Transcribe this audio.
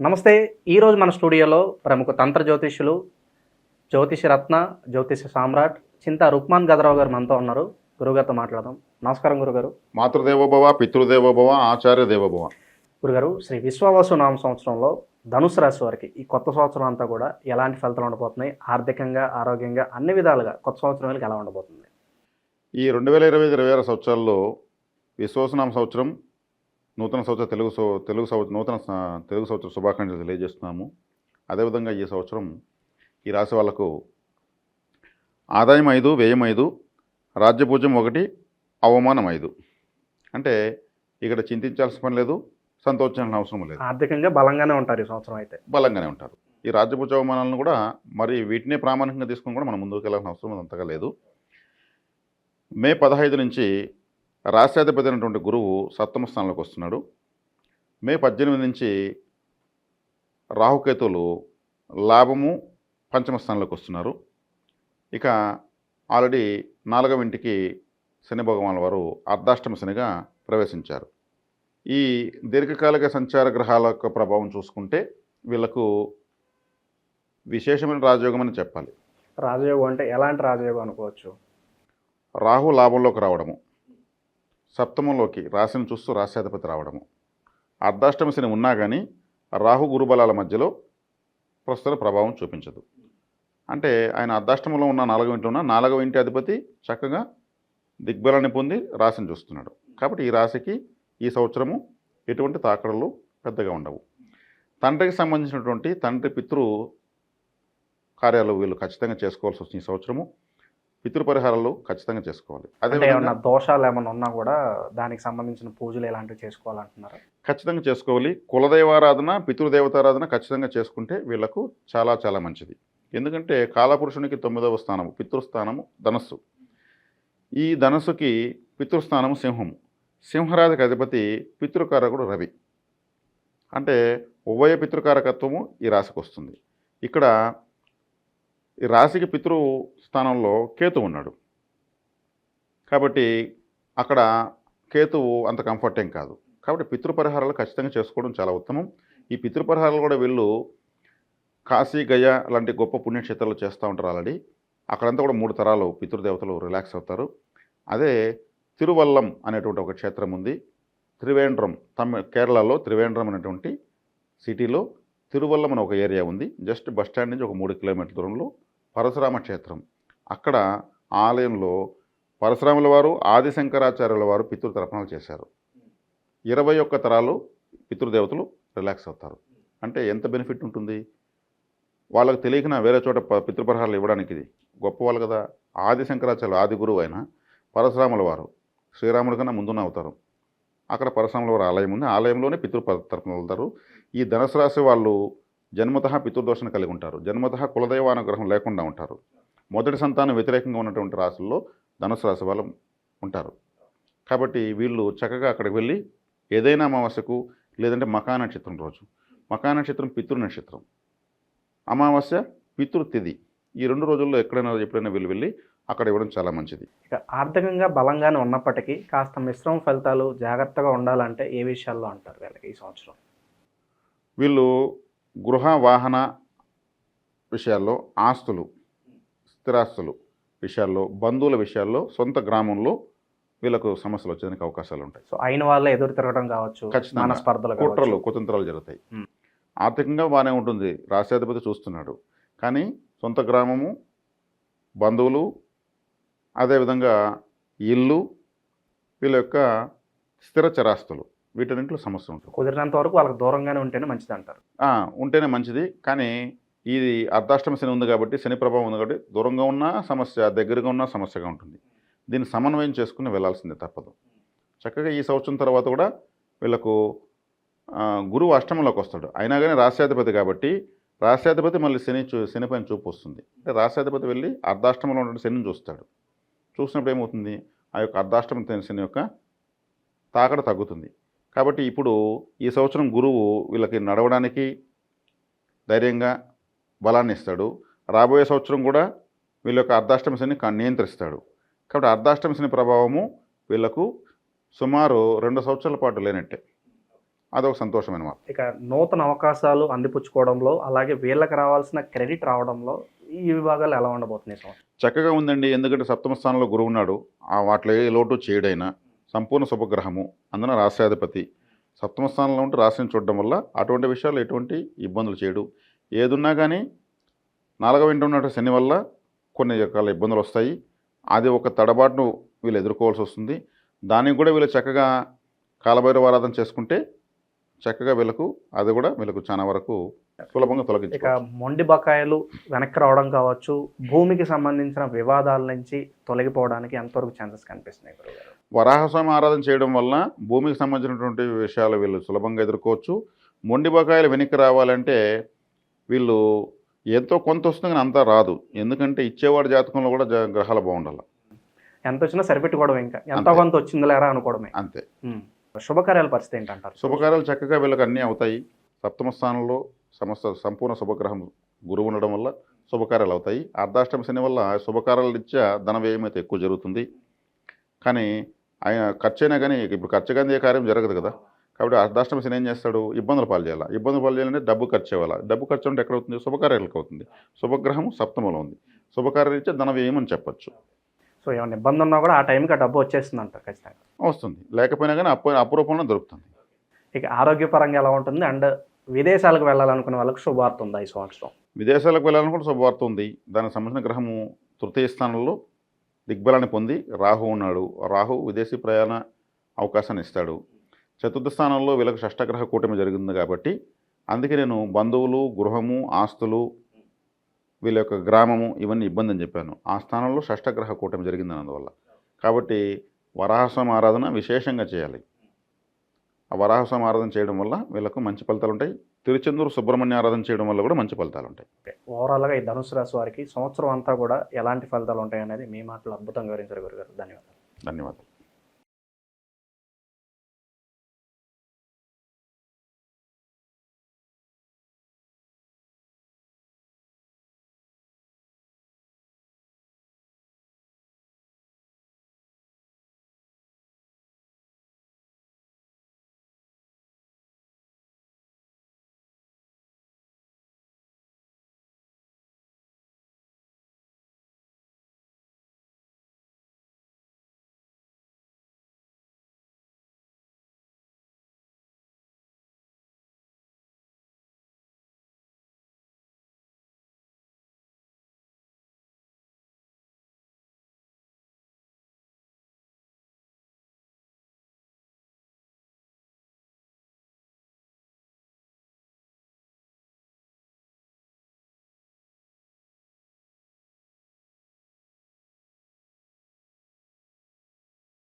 నమస్తే ఈరోజు మన స్టూడియోలో ప్రముఖ తంత్ర జ్యోతిష్యులు జ్యోతిష రత్న జ్యోతిష సామ్రాట్ చింత రుక్మాన్ గదరావు గారు మనతో ఉన్నారు. గురుగారితో మాట్లాడదాం. నమస్కారం గురుగారు మాతృదేవోభవ పితృదేవోభవ ఆచార్య దేవోభవ. గురుగారు శ్రీ విశ్వావసు నామ సంవత్సరంలో ధనుసు రాశి వారికి ఈ కొత్త సంవత్సరం అంతా కూడా ఎలాంటి ఫలితాలు ఉండబోతున్నాయి? ఆర్థికంగా ఆరోగ్యంగా అన్ని విధాలుగా కొత్త సంవత్సరం వీళ్ళకి ఎలా ఉండబోతుంది? ఈ రెండు వేల ఇరవై ఇరవై ఆరు సంవత్సరాల్లో విశ్వసనామ సంవత్సరం నూతన సంవత్సర తెలుగు తెలుగు సంవత్సరం నూతన తెలుగు సంవత్సర శుభాకాంక్షలు తెలియజేస్తున్నాము. అదేవిధంగా ఈ సంవత్సరం ఈ రాశి వాళ్ళకు ఆదాయం ఐదు వ్యయం ఐదు రాజ్యపూజ్యం ఒకటి అవమానం ఐదు. అంటే ఇక్కడ చింతించాల్సిన పని లేదు సంతోషించాల్సిన అవసరం లేదు. ఆర్థికంగా బలంగానే ఉంటారు ఈ సంవత్సరం అయితే. బలంగానే ఉంటారు. ఈ రాజ్యపూజ అవమానాలను కూడా మరి వీటినే ప్రామాణికంగా తీసుకుని కూడా మనం ముందుకు వెళ్ళాల్సిన అవసరం అంతగా లేదు. మే పదహైదు నుంచి రాష్ట్రాధిపతి అయినటువంటి గురువు సప్తమ స్థానంలోకి వస్తున్నాడు. మే పద్దెనిమిది నుంచి రాహుకేతువులు లాభము పంచమ స్థానంలోకి వస్తున్నారు. ఇక ఆల్రెడీ నాలుగవ ఇంటికి శని భగవాన్ వారు అర్ధాష్టమ శనిగా ప్రవేశించారు. ఈ దీర్ఘకాలిక సంచార గ్రహాల యొక్క ప్రభావం చూసుకుంటే వీళ్ళకు విశేషమైన రాజయోగం అని చెప్పాలి. రాజయోగం అంటే ఎలాంటి రాజయోగం అనుకోవచ్చు? రాహు లాభంలోకి రావడము. సప్తమంలోకి రాశిని చూస్తూ రాశ్యాధిపతి రావడము. అర్ధాష్టమ శని ఉన్నా కానీ రాహు గురుబలాల మధ్యలో ప్రస్తుత ప్రభావం చూపించదు. అంటే ఆయన అర్ధాష్టమంలో ఉన్న నాలుగవ ఇంట్లో ఉన్న నాలుగవ ఇంటి అధిపతి చక్కగా దిగ్బలాన్ని పొంది రాశిని చూస్తున్నాడు. కాబట్టి ఈ రాశికి ఈ సంవత్సరము ఎటువంటి తాకడలు పెద్దగా ఉండవు. తండ్రికి సంబంధించినటువంటి తండ్రి పితృ కార్యాలు వీళ్ళు ఖచ్చితంగా చేసుకోవాల్సి వస్తుంది ఈ సంవత్సరము. పితృ పరిహారాలు ఖచ్చితంగా చేసుకోవాలి. అదేవిధంగా ఏమన్నా దోషాలు ఏమైనా ఉన్నా కూడా దానికి సంబంధించిన పూజలు ఎలాంటివి చేసుకోవాలంటున్నారు? ఖచ్చితంగా చేసుకోవాలి. కులదైవారాధన పితృదేవతారాధన ఖచ్చితంగా చేసుకుంటే వీళ్ళకు చాలా చాలా మంచిది. ఎందుకంటే కాలపురుషునికి తొమ్మిదవ స్థానము పితృస్థానము ధనస్సు. ఈ ధనస్సుకి పితృస్థానము సింహము. సింహరాజుకి అధిపతి పితృకారకుడు రవి. అంటే ఉభయ పితృకారకత్వము ఈ రాశికి వస్తుంది. ఇక్కడ ఈ రాశికి పితృ స్థానంలో కేతు ఉన్నాడు. కాబట్టి అక్కడ కేతువు అంత కంఫర్ట్ ఏం కాదు. కాబట్టి పితృపరిహారాలు ఖచ్చితంగా చేసుకోవడం చాలా ఉత్తమం. ఈ పితృపరిహారాలు కూడా వీళ్ళు కాశీ గయ లాంటి గొప్ప పుణ్యక్షేత్రాలు చేస్తూ ఉంటారు ఆల్రెడీ. అక్కడంతా కూడా మూడు తరాలు పితృదేవతలు రిలాక్స్ అవుతారు. అదే తిరువల్లం అనేటువంటి ఒక క్షేత్రం ఉంది. త్రివేంద్రం తమిళ కేరళలో త్రివేంద్రం అనేటువంటి సిటీలో తిరువల్లం అనే ఒక ఏరియా ఉంది. జస్ట్ బస్ స్టాండ్ నుంచి ఒక మూడు కిలోమీటర్ల దూరంలో పరశురామ క్షేత్రం. అక్కడ ఆలయంలో పరశురాముల వారు ఆదిశంకరాచార్యుల వారు పితృతర్పణలు చేశారు. ఇరవై ఒక్క తరాలు పితృదేవతలు రిలాక్స్ అవుతారు. అంటే ఎంత బెనిఫిట్ ఉంటుంది? వాళ్ళకి తెలియక వేరే చోట పితృపరహారాలు పితృపరిహారాలు ఇవ్వడానికి ఇది గొప్పవాళ్ళు కదా. ఆది శంకరాచార్యులు ఆది గురువు అయిన పరశురాముల వారు శ్రీరాముడి కన్నా ముందున్న అవుతారు. అక్కడ పరశురాముల వారి ఆలయం ఉంది. ఆలయంలోనే పితృ తర్పణలు వెళ్తారు. ఈ ధనుసు రాశి వాళ్ళు జన్మత పితృదోషణ కలిగి ఉంటారు. జన్మత కులదైవానుగ్రహం లేకుండా ఉంటారు. మొదటి సంతానం వ్యతిరేకంగా ఉన్నటువంటి రాశుల్లో ధనుసు రాశి వాళ్ళు ఉంటారు. కాబట్టి వీళ్ళు చక్కగా అక్కడికి వెళ్ళి ఏదైనా అమావాస్యకు లేదంటే మకా నక్షత్రం రోజు. మకా నక్షత్రం పితృ నక్షత్రం అమావాస్య పితృ తిథి ఈ రెండు రోజుల్లో ఎక్కడైనా ఎప్పుడైనా వీళ్ళు వెళ్ళి అక్కడ ఇవ్వడం చాలా మంచిది. ఇక ఆర్థికంగా బలంగానే ఉన్నప్పటికీ కాస్త మిశ్రమ ఫలితాలు జాగ్రత్తగా ఉండాలంటే ఏ విషయాల్లో అంటారు వీళ్ళకి ఈ సంవత్సరం? వీళ్ళు గృహ వాహన విషయాల్లో ఆస్తులు స్థిరాస్తులు విషయాల్లో బంధువుల విషయాల్లో సొంత గ్రామంలో వీళ్ళకు సమస్యలు వచ్చేదానికి అవకాశాలు ఉంటాయి. సో అయిన వాళ్ళే ఎదురు తిరగడం కావచ్చు ఖచ్చితంగా. కుట్రలు కుతంత్రాలు జరుగుతాయి. ఆర్థికంగా బాగానే ఉంటుంది. రాష్ట్రాధిపతి చూస్తున్నాడు. కానీ సొంత గ్రామము బంధువులు అదేవిధంగా ఇల్లు వీళ్ళ యొక్క స్థిర చరాస్తులు వీటన్నింటిలో సమస్య ఉంటుంది. కుదిరినంత వరకు వాళ్ళకి దూరంగానే ఉంటేనే మంచిది అంటారు. ఉంటేనే మంచిది. కానీ ఇది అర్ధాష్టమ శని ఉంది కాబట్టి శని ప్రభావం ఉంది కాబట్టి దూరంగా ఉన్నా సమస్య దగ్గరగా ఉన్నా సమస్యగా ఉంటుంది. దీన్ని సమన్వయం చేసుకుని వెళ్ళాల్సిందే తప్పదు. చక్కగా ఈ సంవత్సరం తర్వాత కూడా వీళ్ళకు గురువు అష్టమంలోకి వస్తాడు. అయినా కానీ రాష్ట్రాధిపతి కాబట్టి రాష్ట్రాధిపతి మళ్ళీ శని చూ శని పైన చూపు వస్తుంది. అంటే రాష్ట్రాధిపతి వెళ్ళి అర్ధాష్టమంలో ఉన్న శనిని చూస్తాడు. చూసినప్పుడు ఏమవుతుంది? ఆ యొక్క అర్ధాష్టమ శని యొక్క తాకడ తగ్గుతుంది. కాబట్టి ఇప్పుడు ఈ సంవత్సరం గురువు వీళ్ళకి నడవడానికి ధైర్యంగా బలాన్ని ఇస్తాడు. రాబోయే సంవత్సరం కూడా వీళ్ళ యొక్క అర్ధాష్టమ శని కా- నియంత్రిస్తాడు. కాబట్టి అర్ధాష్టమ శని ప్రభావము వీళ్ళకు సుమారు రెండు సంవత్సరాల పాటు లేనట్టే. అదొక సంతోషమైన మాట ఇక నూతన అవకాశాలు అందిపుచ్చుకోవడంలో అలాగే వీళ్ళకి రావాల్సిన క్రెడిట్ రావడంలో ఈ విభాగాలు ఎలా ఉండబోతున్నాయి చక్కగా ఉందండి. ఎందుకంటే సప్తమ స్థానంలో గురువు ఉన్నాడు. ఆ వాటిలో ఏ లోటు చేయడైనా సంపూర్ణ శుభగ్రహము. అందున రాష్ట్రాధిపతి సప్తమ స్థానంలో ఉంటే రాశిని చూడడం వల్ల అటువంటి విషయాలు ఎటువంటి ఇబ్బందులు చేయడు. ఏదున్నా కానీ నాలుగవ ఇంటి ఉన్నట్టు శని వల్ల కొన్ని రకాల ఇబ్బందులు వస్తాయి. అది ఒక తడబాటును వీళ్ళు ఎదుర్కోవాల్సి వస్తుంది. దానికి కూడా వీళ్ళు చక్కగా కాలభైరవ ఆరాధన చేసుకుంటే చక్కగా వీళ్ళకు అది కూడా వీళ్ళకు చాలా వరకు సులభంగా ఇక మొండి బకాయిలు వెనక్కి రావడం కావచ్చు. భూమికి సంబంధించిన వివాదాల నుంచి తొలగిపోవడానికి ఎంతవరకు ఛాన్సెస్ కనిపిస్తున్నాయి వరాహస్వామి ఆరాధన చేయడం వల్ల భూమికి సంబంధించినటువంటి విషయాలు వీళ్ళు సులభంగా ఎదుర్కోవచ్చు. మొండి బకాయిలు వెనక్కి రావాలంటే వీళ్ళు ఎంతో కొంత వస్తుంది కానీ అంతా రాదు. ఎందుకంటే ఇచ్చేవాడి జాతకంలో కూడా గ్రహాలు బాగుండాలి. ఎంత వచ్చినా సరిపెట్టుకోవడం ఇంకా. ఎంత. కొంత వచ్చింది లేరా అనుకోవడమే. అంతే. శుభకార్యాల పరిస్థితి ఏంటంటారు? శుభకార్యాలు చక్కగా వీళ్ళకి అన్నీ అవుతాయి. సప్తమ స్థానంలో సమస్త సంపూర్ణ శుభగ్రహం గురువు ఉండడం వల్ల శుభకార్యాలు అవుతాయి. అర్ధాష్టమ శని వల్ల శుభకార్యాల రీత్యా ధన వ్యయం అయితే ఎక్కువ జరుగుతుంది. కానీ ఆయన ఖర్చు అయినా కానీ ఇప్పుడు ఖర్చు కానీ ఏ కార్యం జరగదు కదా. కాబట్టి అర్ధాష్టమ శని ఏం చేస్తాడు? ఇబ్బందులు పాలు చేయాలి? ఇబ్బందులు పాలు చేయాలంటే డబ్బు ఖర్చు ఇవ్వాలి డబ్బు ఖర్చు అంటే ఎక్కడ అవుతుంది శుభకార్యాలకు అవుతుంది. శుభగ్రహం సప్తమలో ఉంది. శుభకార్య రీత్యా ధన వ్యయం అని చెప్పొచ్చు. సో ఏమైనా ఇబ్బంది ఉన్నా కూడా ఆ టైంకి ఆ డబ్బు వచ్చేస్తుంది అంటారు ఖచ్చితంగా. వస్తుంది. లేకపోయినా కానీ అప్పు అపురూపంలో దొరుకుతుంది. ఇక ఆరోగ్యపరంగా ఎలా ఉంటుంది? అండ్ విదేశాలకు వెళ్ళాలనుకునే వాళ్ళకి శుభార్త ఉందా ఈ సంవత్సరం? విదేశాలకు వెళ్ళాలనుకుంటే శుభవార్త ఉంది. దానికి సంబంధించిన గ్రహము తృతీయ స్థానంలో దిగ్బలాన్ని పొంది రాహు ఉన్నాడు. రాహు విదేశీ ప్రయాణ అవకాశాన్ని ఇస్తాడు. చతుర్థ స్థానంలో వీళ్ళకి షష్టగ్రహ కూటమి జరిగింది కాబట్టి అందుకే నేను బంధువులు గృహము ఆస్తులు వీళ్ళ యొక్క గ్రామము ఇవన్నీ ఇబ్బంది అని చెప్పాను. ఆ స్థానంలో షష్టగ్రహ కూటమి జరిగింది అందువల్ల కాబట్టి వరాహసం ఆరాధన విశేషంగా చేయాలి. ఆ వరాహసం ఆరాధన చేయడం వల్ల వీళ్ళకు మంచి ఫలితాలు ఉంటాయి. తిరుచెందూరు సుబ్రహ్మణ్య ఆరాధన చేయడం వల్ల కూడా మంచి ఫలితాలు ఉంటాయి. ఓవరాల్గా ఈ ధనుసు రాశి వారికి సంవత్సరం అంతా కూడా ఎలాంటి ఫలితాలు ఉంటాయి అనేది మీ మాటలు అద్భుతంగా వివరించారు గురుగారు. ధన్యవాదాలు. ధన్యవాదాలు.